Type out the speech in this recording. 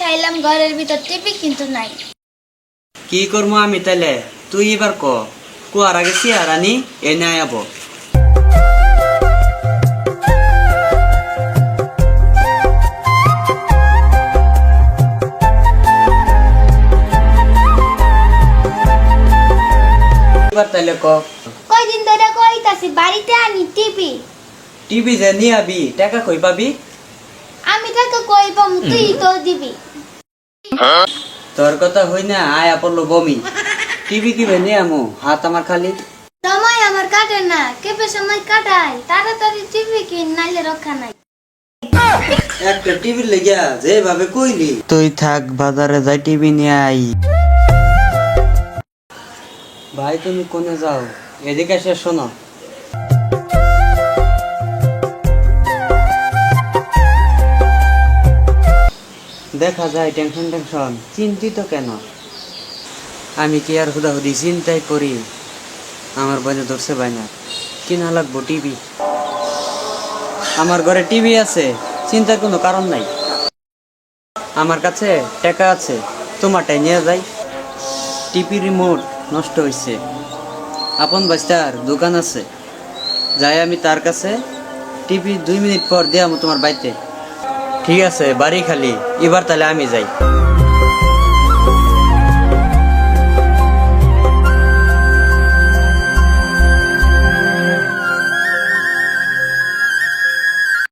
চাইলাম ঘরের ভিতর টিভি কিন্তু নাই। কি করব আমি তাইলে? তুই এবার ক। কুয়ার আগে চেয়ার আনি এনে আয়াবো। এবার তাইলে ক। কয়দিন ধরে কইতাছি বাড়িতে আনি টিভি। টিভি যে নিয়ে আবি টাকা কই পাবি? কাকে কইব তুই তো দিবি। তোর কথা হই না আয়া পড়ল বমি। টিভি কিবে নিয়ে আমু হাত আমার খালি। সময় আমার কাটে না কেপে সময় কাটাই? তাড়াতাড়ি টিভি কিন নাইলে রক্ষা নাই। একটা টিভি লেগিয়া যেভাবে কইলি। তুই থাক বাজারে যাই টিভি নিয়ে আই। ভাই তুমি কোনে যাও? এদিকে এসে শোনো। দেখা যায় টেনশন টেনশন। চিন্তিত কেন? আমি কি আর হুদাহুদি চিন্তাই করি? আমার বোনে ধরছে বাইনা। কিনা লাগবো টিভি? আমার ঘরে টিভি আছে, চিন্তার কোনো কারণ নাই। আমার কাছে টাকা আছে, তোমারটাই নিয়ে যাই। টিভি রিমোট নষ্ট হয়েছে আপন বাচ্চার দোকান আছে। যাই আমি তার কাছে টিভি দুই মিনিট পর দিয়ে তোমার বাড়িতে। ঠিক আছে বাড়ি খালি এবার তাহলে আমি যাই